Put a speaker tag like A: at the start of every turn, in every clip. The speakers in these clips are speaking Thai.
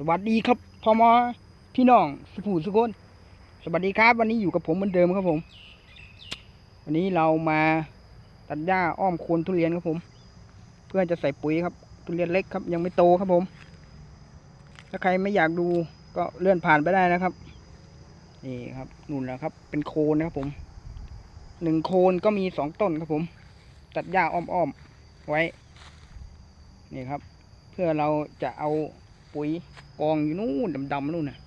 A: สวัสดีครับพ่อมอพี่น้องสุภูสุกคนสวัสดีครับ วันนี้อยู่กับผมเหมือนเดิมครับผม วันนี้เรามาตัดหญ้าอ้อมโคนทุเรียนครับผม เพื่อจะใส่ปุ๋ยครับ ทุเรียนเล็กครับ ยังไม่โตครับผม ถ้าใครไม่อยากดูก็เลื่อนผ่านไปได้นะครับนี่ครับนู่นแหละครับ เป็นโคนนะครับผมหนึ่งโคนก็มีสองต้นครับผม ตัดหญ้าอ้อมๆไว้ นี่ครับ เพื่อเราจะเอา ปุ๋ยกองอยู่นู่นดำๆนู่นน่ะ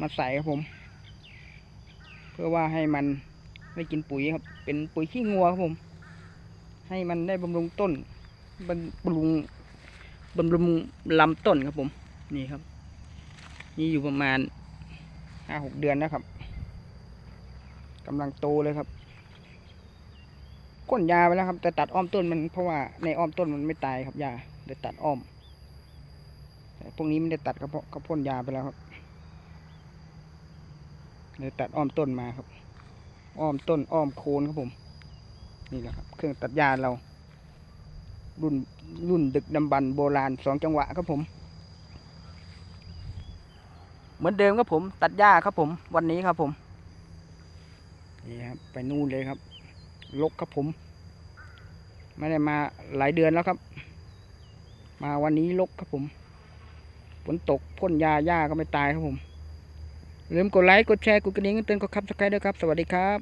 A: มาใส่ครับผม เพื่อว่าให้มันได้กินปุ๋ยครับ เป็นปุ๋ยขี้งัวครับผม ให้มันได้บำรุงต้นบำรุงบำรุงลำต้นครับผม นี่ครับ นี่อยู่ประมาณห้าหกเดือนนะครับกำลังโตเลยครับก้นยาไปแล้วครับ แต่ตัดอ้อมต้นมันเพราะว่าในอ้อมต้นมันไม่ตายครับยาเลยตัดอ้อม แต่พวกนี้ไม่ได้ตัดกระเพาะกระพ่นยาไปแล้วครับเลยตัดอ้อมต้นมาครับ อ้อมต้นอ้อมโคนครับผม นี่แหละครับ เครื่องตัดหญ้าเรา รุ่นรุ่นดึกดำบรรพ์โบราณสองจังหวะครับผม เหมือนเดิมครับผม ตัดหญ้าครับผม วันนี้ครับผม นี่ครับ ไปนู่นเลยครับ ลกครับผม ไม่ได้มาหลายเดือนแล้วครับ มาวันนี้ลกครับผม ฝนตกพ่นยาหญ้าก็ไม่ตายครับผมลืมกดไลค์กดแชร์กดกระดิ่งเตือนกดคับสไครต์ด้วยครับ สวัสดีครับ